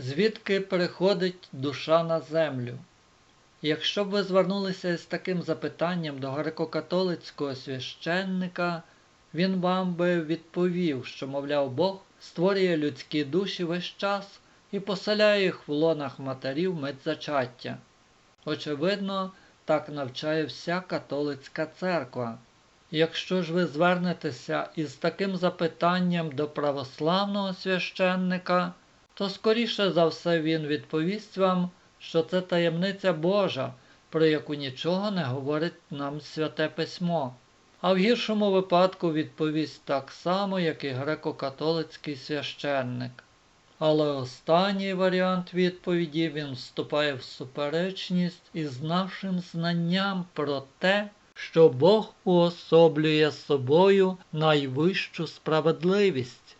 Звідки приходить душа на землю? Якщо б ви звернулися із таким запитанням до греко-католицького священника, він вам би відповів, що, мовляв, Бог створює людські душі весь час і поселяє їх в лонах матерів медзачаття. Очевидно, так навчає вся католицька церква. Якщо ж ви звернетеся із таким запитанням до православного священника, то скоріше за все він відповість вам, що це таємниця Божа, про яку нічого не говорить нам Святе Письмо. А в гіршому випадку відповість так само, як і греко-католицький священник. Але останній варіант відповіді він вступає в суперечність із нашим знанням про те, що Бог уособлює собою найвищу справедливість.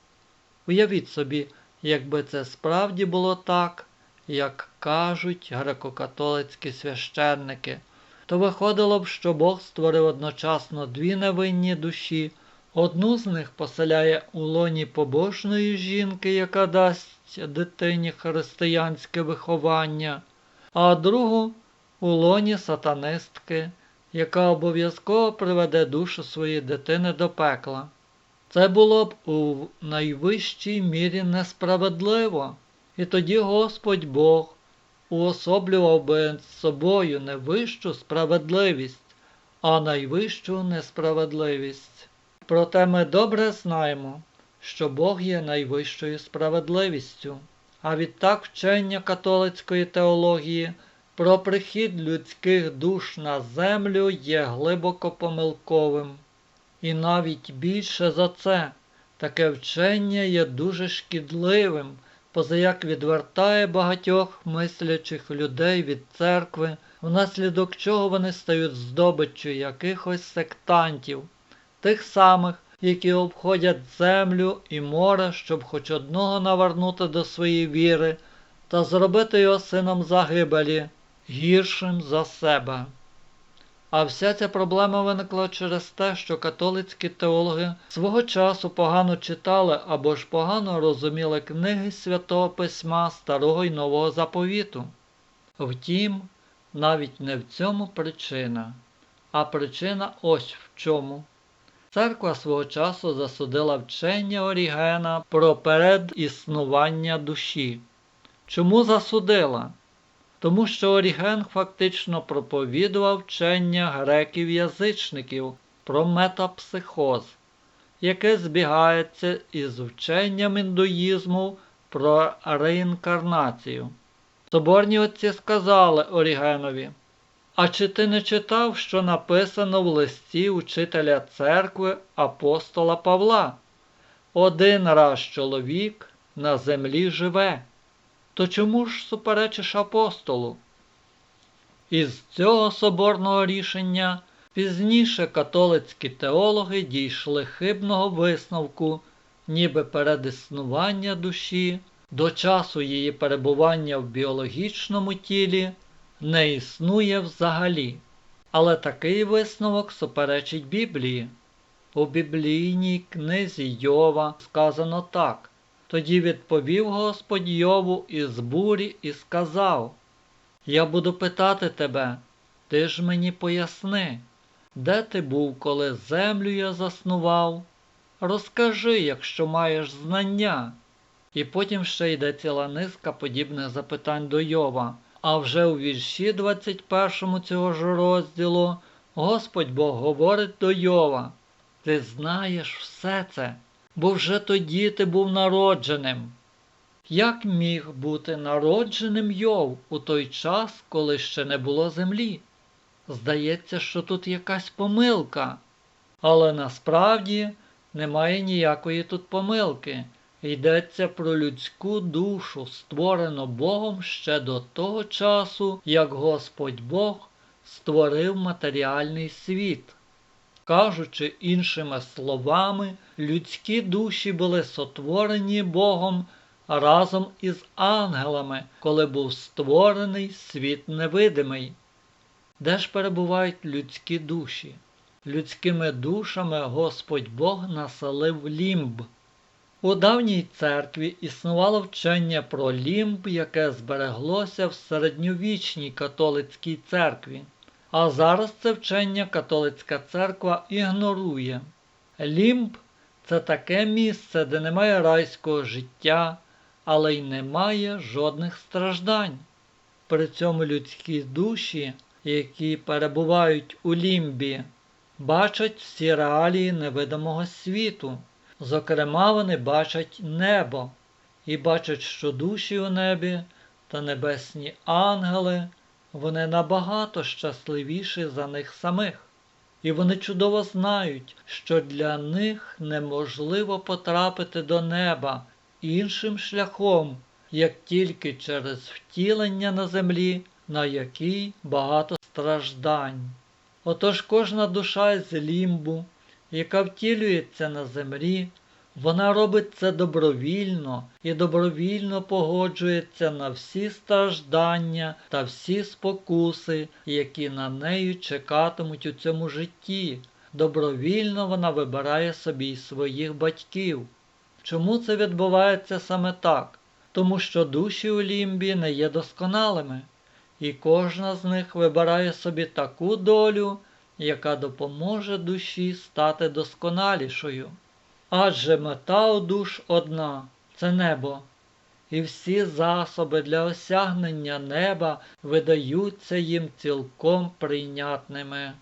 Уявіть собі, якби це справді було так, як кажуть греко-католицькі священники, то виходило б, що Бог створив одночасно дві невинні душі. Одну з них поселяє у лоні побожної жінки, яка дасть дитині християнське виховання, а другу у лоні сатанистки, яка обов'язково приведе душу своєї дитини до пекла. Це було б у найвищій мірі несправедливо, і тоді Господь Бог уособлював би з собою не вищу справедливість, а найвищу несправедливість. Проте ми добре знаємо, що Бог є найвищою справедливістю, а відтак вчення католицької теології про прихід людських душ на землю є глибоко помилковим. І навіть більше за це, таке вчення є дуже шкідливим, позаяк відвертає багатьох мислячих людей від церкви, внаслідок чого вони стають здобиччю якихось сектантів, тих самих, які обходять землю і море, щоб хоч одного навернути до своєї віри та зробити його сином загибелі, гіршим за себе. А вся ця проблема виникла через те, що католицькі теологи свого часу погано читали або ж погано розуміли книги Святого Письма Старого й Нового Заповіту. Втім, навіть не в цьому причина, а причина ось в чому. Церква свого часу засудила вчення Орігена про передіснування душі. Чому засудила? Тому що Оріген фактично проповідував вчення греків-язичників про метапсихоз, яке збігається із вченням індуїзму про реінкарнацію. Соборні отці сказали Орігенові, а чи ти не читав, що написано в листі учителя церкви апостола Павла? Один раз чоловік на землі живе. То чому ж суперечиш апостолу? Із цього соборного рішення пізніше католицькі теологи дійшли хибного висновку, ніби передіснування душі до часу її перебування в біологічному тілі не існує взагалі. Але такий висновок суперечить Біблії. У біблійній книзі Йова сказано так. Тоді відповів Господь Йову із бурі і сказав: Я буду питати тебе, ти ж мені поясни, де ти був, коли землю я заснував? Розкажи, якщо маєш знання. І потім ще йде ціла низка подібних запитань до Йова. А вже у вірші 21 цього ж розділу Господь Бог говорить до Йова: Ти знаєш все це бо вже тоді ти був народженим. Як міг бути народженим Йов у той час, коли ще не було землі? Здається, що тут якась помилка, але насправді немає ніякої тут помилки. Йдеться про людську душу, створену Богом ще до того часу, як Господь Бог створив матеріальний світ. Кажучи іншими словами, людські душі були сотворені Богом разом із ангелами, коли був створений світ невидимий. Де ж перебувають людські душі? Людськими душами Господь Бог населив лімб. У давній церкві існувало вчення про лімб, яке збереглося в середньовічній католицькій церкві. А зараз це вчення католицька церква ігнорує. Лімб це таке місце, де немає райського життя, але й немає жодних страждань. При цьому людські душі, які перебувають у лімбі, бачать всі реалії невидимого світу. Зокрема, вони бачать небо і бачать, що душі у небі та небесні ангели, вони набагато щасливіші за них самих. І вони чудово знають, що для них неможливо потрапити до неба іншим шляхом, як тільки через втілення на землі, на якій багато страждань. Отож кожна душа з лімбу, яка втілюється на землі, вона робить це добровільно і добровільно погоджується на всі страждання та всі спокуси, які на неї чекатимуть у цьому житті. Добровільно вона вибирає собі й своїх батьків. Чому це відбувається саме так? Тому що душі у лімбі не є досконалими, і кожна з них вибирає собі таку долю, яка допоможе душі стати досконалішою. Адже мета у душ одна це небо, і всі засоби для осягнення неба видаються їм цілком прийнятними.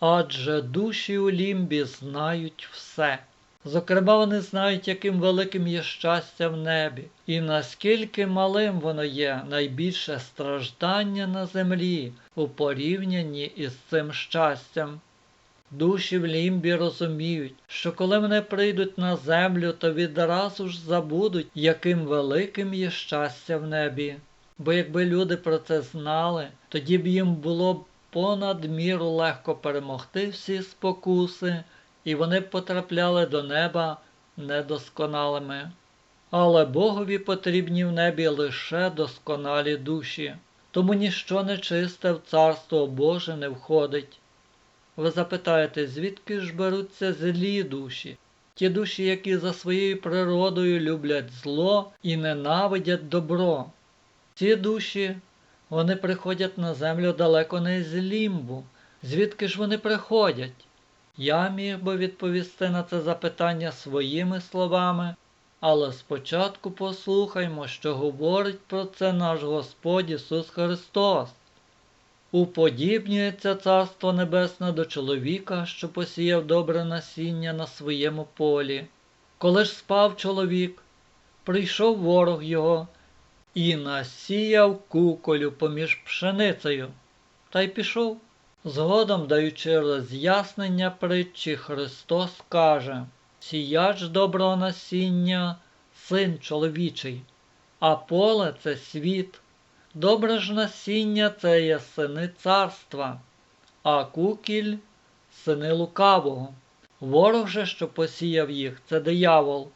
Адже душі у лімбі знають все. Зокрема, вони знають, яким великим є щастя в небі, і наскільки малим воно є найбільше страждання на землі у порівнянні із цим щастям. Душі в лімбі розуміють, що коли вони прийдуть на землю, то відразу ж забудуть, яким великим є щастя в небі. Бо якби люди про це знали, тоді б їм було б понад міру легко перемогти всі спокуси, і вони б потрапляли до неба недосконалими. Але Богові потрібні в небі лише досконалі душі, тому ніщо нечисте в Царство Боже не входить. Ви запитаєте, звідки ж беруться злі душі? Ті душі, які за своєю природою люблять зло і ненавидять добро. Ці душі, вони приходять на землю далеко не з лімбу. Звідки ж вони приходять? Я міг би відповісти на це запитання своїми словами, але спочатку послухаймо, що говорить про це наш Господь Ісус Христос. Уподібнюється Царство Небесне до чоловіка, що посіяв добре насіння на своєму полі. Коли ж спав чоловік, прийшов ворог його і насіяв куколю поміж пшеницею, та й пішов. Згодом, даючи роз'яснення притчі, Христос каже Сіяч доброго насіння, син чоловічий, а поле це світ. Добре ж насіння це є сини царства, а кукіль сини лукавого. Ворог же, що посіяв їх, це диявол.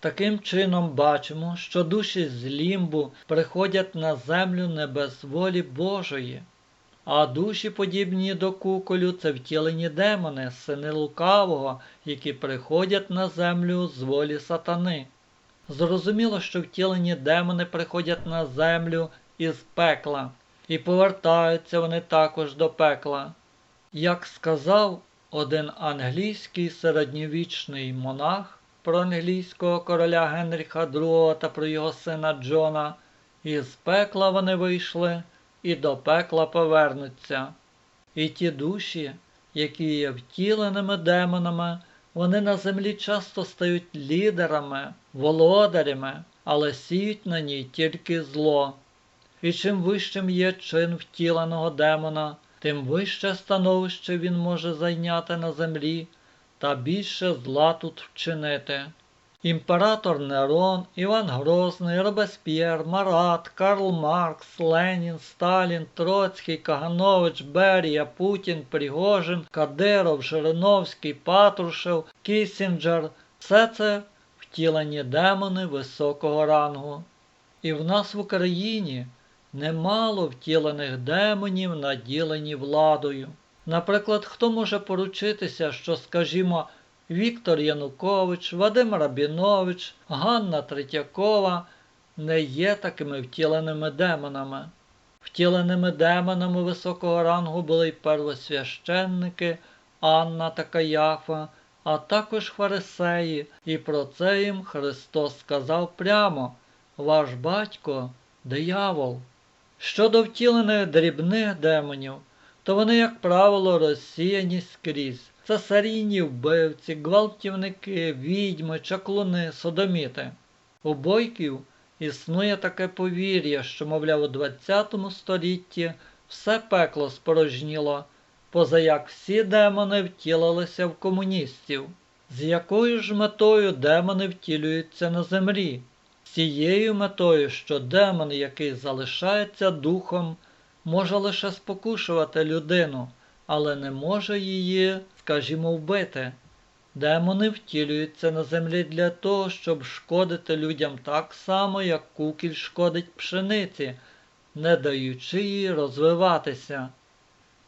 Таким чином бачимо, що душі з лімбу приходять на землю не без волі Божої, а душі, подібні до куколю, це втілені демони, сини лукавого, які приходять на землю з волі сатани. Зрозуміло, що втілені демони приходять на землю із пекла, і повертаються вони також до пекла. Як сказав один англійський середньовічний монах про англійського короля Генріха II та про його сина Джона, із пекла вони вийшли і до пекла повернуться. І ті душі, які є втіленими демонами, вони на землі часто стають лідерами, володарями, але сіють на ній тільки зло. І чим вищим є чин втіленого демона, тим вище становище він може зайняти на землі та більше зла тут вчинити. Імператор Нерон, Іван Грозний, Робесп'єр, Марат, Карл Маркс, Ленін, Сталін, Троцький, Каганович, Берія, Путін, Пригожин, Кадиров, Жириновський, Патрушев, Кісінджер все це втілені демони високого рангу. І в нас в Україні немало втілених демонів, наділені владою. Наприклад, хто може поручитися, що, скажімо, Віктор Янукович, Вадим Рабінович, Ганна Третьякова не є такими втіленими демонами. Втіленими демонами високого рангу були й первосвященники Анна та Каяфа, а також фарисеї, і про це їм Христос сказав прямо Ваш батько диявол. Щодо втілених дрібних демонів, то вони, як правило, розсіяні скрізь. Це серійні вбивці, гвалтівники, відьми, чаклуни, содоміти. У бойків існує таке повір'я, що, мовляв, у ХХ столітті все пекло спорожніло, позаяк всі демони втілилися в комуністів. З якою ж метою демони втілюються на землі? З тією метою, що демон, який залишається духом, може лише спокушувати людину, але не може її, скажімо, вбити. Демони втілюються на землі для того, щоб шкодити людям так само, як кукіль шкодить пшениці, не даючи їй розвиватися.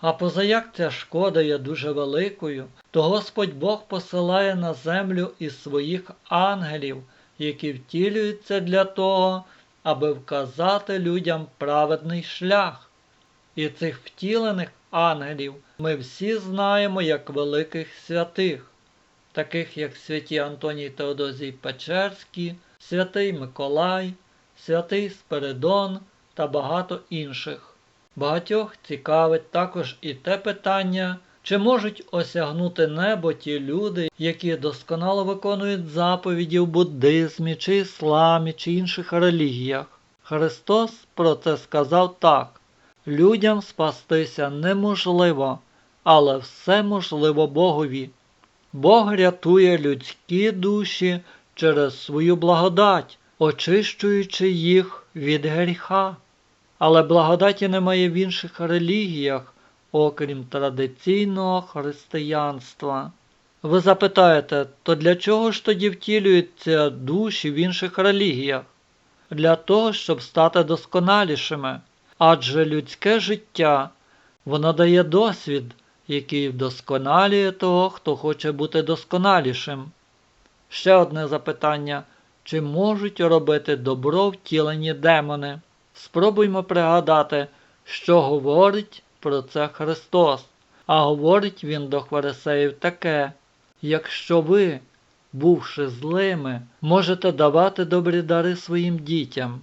А позаяк ця шкода є дуже великою, то Господь Бог посилає на землю із своїх ангелів, які втілюються для того, аби вказати людям праведний шлях. І цих втілених ангелів ми всі знаємо як великих святих, таких як святі Антоній Теодозій Печерський, святий Миколай, святий Спиридон та багато інших. Багатьох цікавить також і те питання, чи можуть осягнути небо ті люди, які досконало виконують заповіді в буддизмі, чи ісламі, чи інших релігіях. Христос про це сказав так: людям спастися неможливо, але все можливо Богові. Бог рятує людські душі через свою благодать, очищуючи їх від гріха. Але благодаті немає в інших релігіях, окрім традиційного християнства. Ви запитаєте, то для чого ж тоді втілюються душі в інших релігіях? Для того, щоб стати досконалішими. Адже людське життя воно дає досвід, який вдосконалює того, хто хоче бути досконалішим. Ще одне запитання: чи можуть робити добро втілені демони? Спробуймо пригадати, що говорить про це Христос, а говорить Він до Фарисеїв таке: якщо ви, бувши злими, можете давати добрі дари своїм дітям.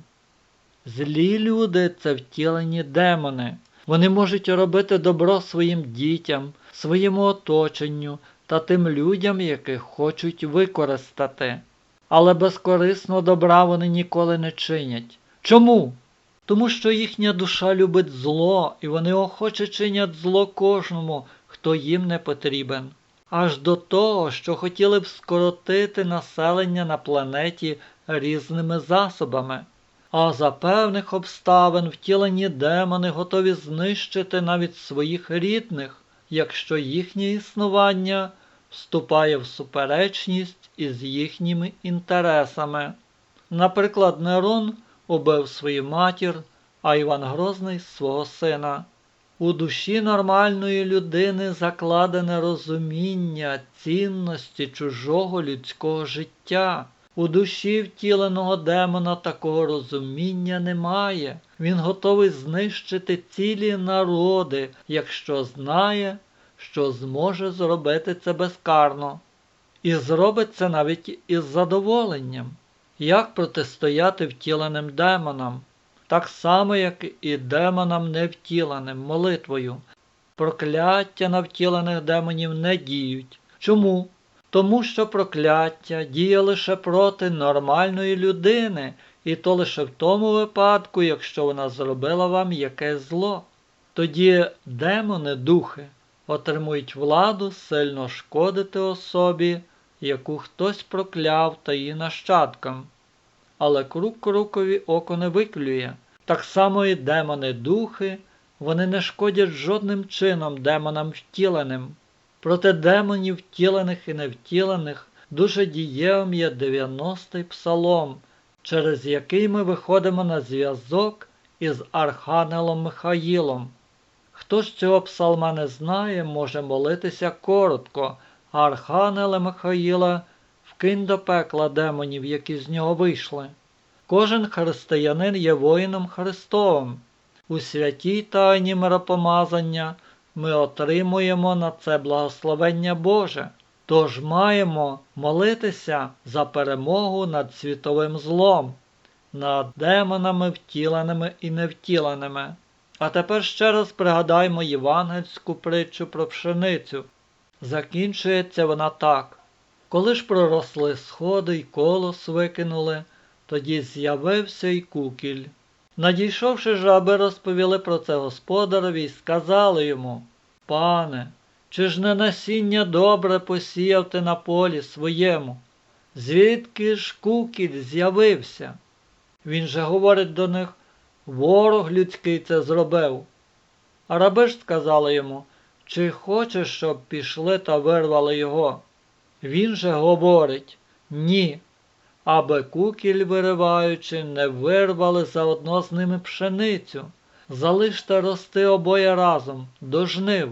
Злі люди це втілені демони. Вони можуть робити добро своїм дітям, своєму оточенню та тим людям, яких хочуть використати. Але безкорисно добра вони ніколи не чинять. Чому? Тому що їхня душа любить зло, і вони охоче чинять зло кожному, хто їм не потрібен. Аж до того, що хотіли б скоротити населення на планеті різними засобами. А за певних обставин втілені демони готові знищити навіть своїх рідних, якщо їхнє існування вступає в суперечність із їхніми інтересами. Наприклад, Нерон убив свою матір, а Іван Грозний свого сина. У душі нормальної людини закладене розуміння цінності чужого людського життя. У душі втіленого демона такого розуміння немає. Він готовий знищити цілі народи, якщо знає, що зможе зробити це безкарно. І зробить це навіть із задоволенням. Як протистояти втіленим демонам? Так само, як і демонам невтіленим молитвою. Прокляття на втілених демонів не діють. Чому? Тому що прокляття діє лише проти нормальної людини, і то лише в тому випадку, якщо вона зробила вам якесь зло. Тоді демони, духи, отримують владу сильно шкодити особі, яку хтось прокляв та її нащадкам. Але круг крукові око не виклює. Так само і демони духи, вони не шкодять жодним чином демонам втіленим. Проти демонів втілених і невтілених дуже дієвим є 90-й псалом, через який ми виходимо на зв'язок із Архангелом Михаїлом. Хто ж цього псалма не знає, може молитися коротко, Архангела Михаїла вкинь до пекла демонів, які з нього вийшли. Кожен християнин є воїном Христовим. У святій тайні миропомазання ми отримуємо на це благословення Боже. Тож маємо молитися за перемогу над світовим злом, над демонами втіленими і невтіленими. А тепер ще раз пригадаймо євангельську притчу про пшеницю. Закінчується вона так. Коли ж проросли сходи й колос викинули, тоді з'явився й кукіль. Надійшовши жаби, розповіли про це господареві й сказали йому Пане, чи ж не насіння добре посіяв ти на полі своєму? Звідки ж кукіль з'явився? Він же говорить до них Ворог людський це зробив. А раби ж сказали йому, чи хочеш, щоб пішли та вирвали його? Він же говорить ні, аби кукіль вириваючи, не вирвали заодно з ними пшеницю. Залиште рости обоє разом до жнив,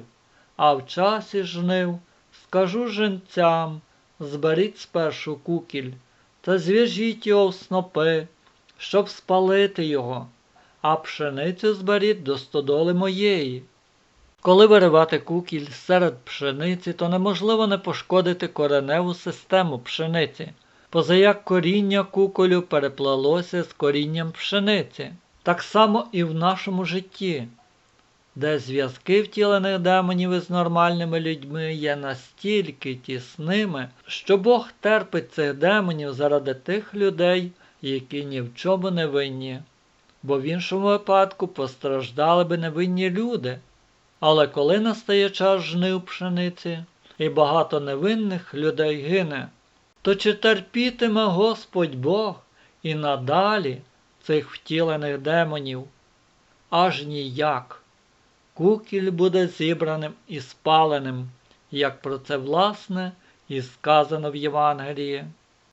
а в часі жнив скажу жінцям, зберіть спершу кукіль та зв'яжіть його в снопи, щоб спалити його а пшеницю зберіть до стодоли моєї. Коли виривати кукіль серед пшениці, то неможливо не пошкодити кореневу систему пшениці, позаяк коріння куколю переплелося з корінням пшениці, так само і в нашому житті, де зв'язки втілених демонів із нормальними людьми є настільки тісними, що Бог терпить цих демонів заради тих людей, які ні в чому не винні бо в іншому випадку постраждали би невинні люди. Але коли настає час жнив пшениці, і багато невинних людей гине, то чи терпітиме Господь Бог і надалі цих втілених демонів? Аж ніяк. Кукіль буде зібраним і спаленим, як про це власне і сказано в Євангелії.